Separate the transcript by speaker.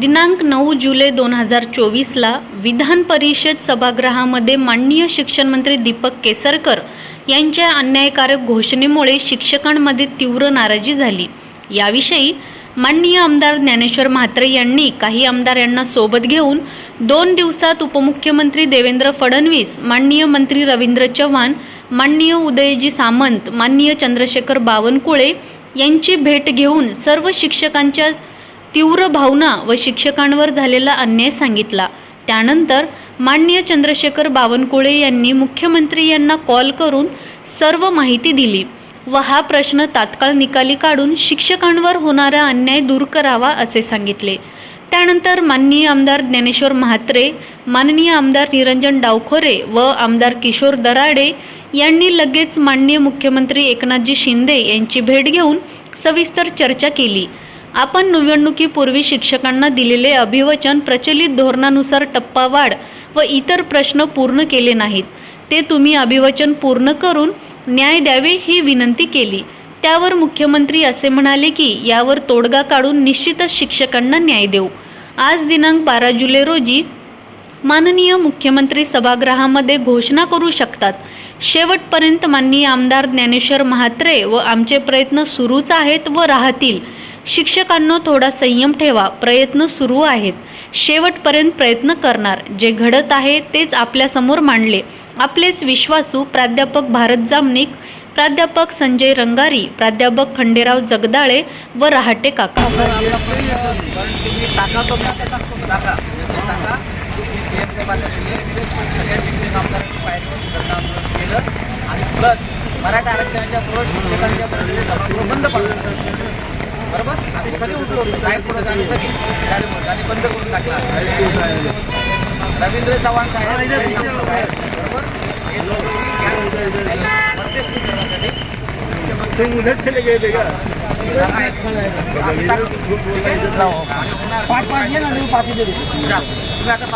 Speaker 1: दिनांक नऊ जुलै दोन हजार चोवीसला विधान परिषद सभागृहामध्ये माननीय शिक्षण मंत्री दीपक केसरकर यांच्या अन्यायकारक घोषणेमुळे शिक्षकांमध्ये तीव्र नाराजी झाली. याविषयी माननीय आमदार ज्ञानेश्वर म्हात्रे यांनी काही आमदार यांना सोबत घेऊन दोन दिवसात उपमुख्यमंत्री देवेंद्र फडणवीस माननीय मंत्री रवींद्र चव्हाण माननीय उदयजी सामंत माननीय चंद्रशेखर बावनकुळे यांची भेट घेऊन सर्व शिक्षकांच्या तीव्र भावना व शिक्षकांवर झालेला अन्याय सांगितला. त्यानंतर माननीय चंद्रशेखर बावनकुळे यांनी मुख्यमंत्री यांना कॉल करून सर्व माहिती दिली व हा प्रश्न तात्काळ निकाली काढून शिक्षकांवर होणारा अन्याय दूर करावा असे सांगितले. त्यानंतर माननीय आमदार ज्ञानेश्वर म्हात्रे माननीय आमदार निरंजन डावखोरे व आमदार किशोर दराडे यांनी लगेच माननीय मुख्यमंत्री एकनाथजी शिंदे यांची भेट घेऊन सविस्तर चर्चा केली. आपण निवडणुकीपूर्वी शिक्षकांना दिलेले अभिवचन प्रचलित धोरणानुसार टप्पावाढ व इतर प्रश्न पूर्ण केले नाहीत. ते तुम्ही अभिवचन पूर्ण करून न्याय द्यावे ही विनंती केली. त्यावर मुख्यमंत्री असे म्हणाले की यावर तोडगा काढून निश्चितच शिक्षकांना न्याय देऊ. आज दिनांक बारा जुलै रोजी माननीय मुख्यमंत्री सभागृहामध्ये घोषणा करू शकतात. शेवटपर्यंत माननीय आमदार ज्ञानेश्वर म्हात्रे व आमचे प्रयत्न सुरूच आहेत व राहतील. शिक्षकांनो थोडा संयम ठेवा. प्रयत्न सुरू आहेत. शेवटपर्यंत प्रयत्न करणार. जे घडत आहे तेच आपल्यासमोर मांडले. आपलेच विश्वासू प्राध्यापक भारत जामनिक प्राध्यापक संजय रंगारी प्राध्यापक खंडेराव जगदाळे व रहाटे काका.
Speaker 2: आणि प्लस मराठा आरक्षणाच्या शिक्षकांच्या बंद पडलं. सगळे उठलो साहेब पुढं आम्ही सगळी गाडी मोठी आणि बंद करून टाकला रवींद्र चव्हाण साहेब बरोबर हे पाच पाच घे ना पाच तुम्ही